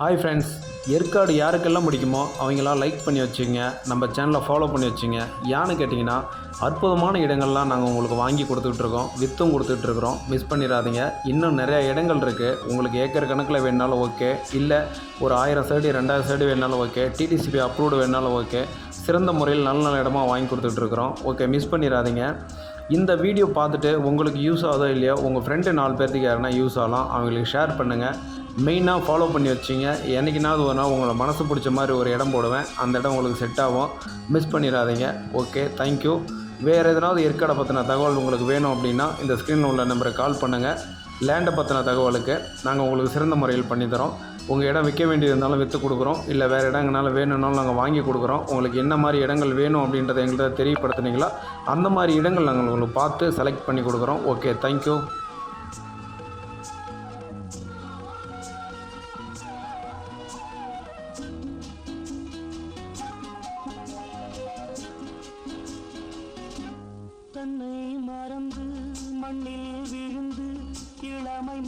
Hi friends Yercaud யாருக்கெல்லாம் பிடிக்குமோ அவங்களாம் லைக் பண்ணி வச்சுங்க நம்ம சேனலை ஃபாலோ பண்ணி வச்சுங்க. ஏன்னு கேட்டிங்கன்னா அற்புதமான இடங்கள்லாம் நாங்கள் உங்களுக்கு வாங்கி கொடுத்துட்ருக்கோம் வித்தும் கொடுத்துட்ருக்குறோம் மிஸ் பண்ணிடாதீங்க. இன்னும் நிறையா இடங்கள் இருக்குது உங்களுக்கு ஏக்கர் கணக்கில் வேணாலும் ஓகே இல்லை ஒரு ஆயிரம் சைடு ரெண்டாயிரம் சைடு வேணாலும் ஓகே டிடிசிபி அப்ரூவ்டு வேணாலும் ஓகே சிறந்த முறையில் நல்ல நல்ல இடமா வாங்கி கொடுத்துட்ருக்குறோம் ஓகே மிஸ் பண்ணிடாதீங்க. இந்த வீடியோ பார்த்துட்டு உங்களுக்கு யூஸ் ஆகுதோ இல்லையோ உங்கள் ஃப்ரெண்டு நாலு பேர்த்துக்கு யாருன்னா யூஸ் ஆகலாம். அவங்களுக்கு ஷேர் பண்ணுங்கள் மெயினாக ஃபாலோ பண்ணி வச்சிங்க. என்றைக்குனாவது ஒரு நாள் உங்களை மனசு பிடிச்ச மாதிரி ஒரு இடம் போடுவேன். அந்த இடம் உங்களுக்கு செட் ஆகும். மிஸ் பண்ணிடாதீங்க. ஓகே தேங்க்யூ வேறு எதனாவது ஏற்காடை பற்றின தகவல் உங்களுக்கு வேணும் அப்படின்னா இந்த ஸ்க்ரீனில் உள்ள நம்பருக்கு கால் பண்ணுங்கள் லேண்டை பற்றின தகவலுக்கு நாங்கள் உங்களுக்கு சிறந்த முறையில் பண்ணித்தரோம் உங்கள் இடம் விற்க வேண்டியது இருந்தாலும் விற்று கொடுக்குறோம். இல்லை வேறு இடங்கனாலும் வேணும்னாலும் நாங்கள் வாங்கி கொடுக்குறோம். உங்களுக்கு என்ன மாதிரி இடங்கள் வேணும் அப்படின்றத எங்கள்கிட்ட தெரியப்படுத்துனீங்களா? அந்த மாதிரி இடங்கள் நாங்கள் உங்களுக்கு பார்த்து செலக்ட் பண்ணி கொடுக்குறோம். ஓகே தேங்க்யூ தன்னை மறந்து மண்ணில் விழுந்து இளமை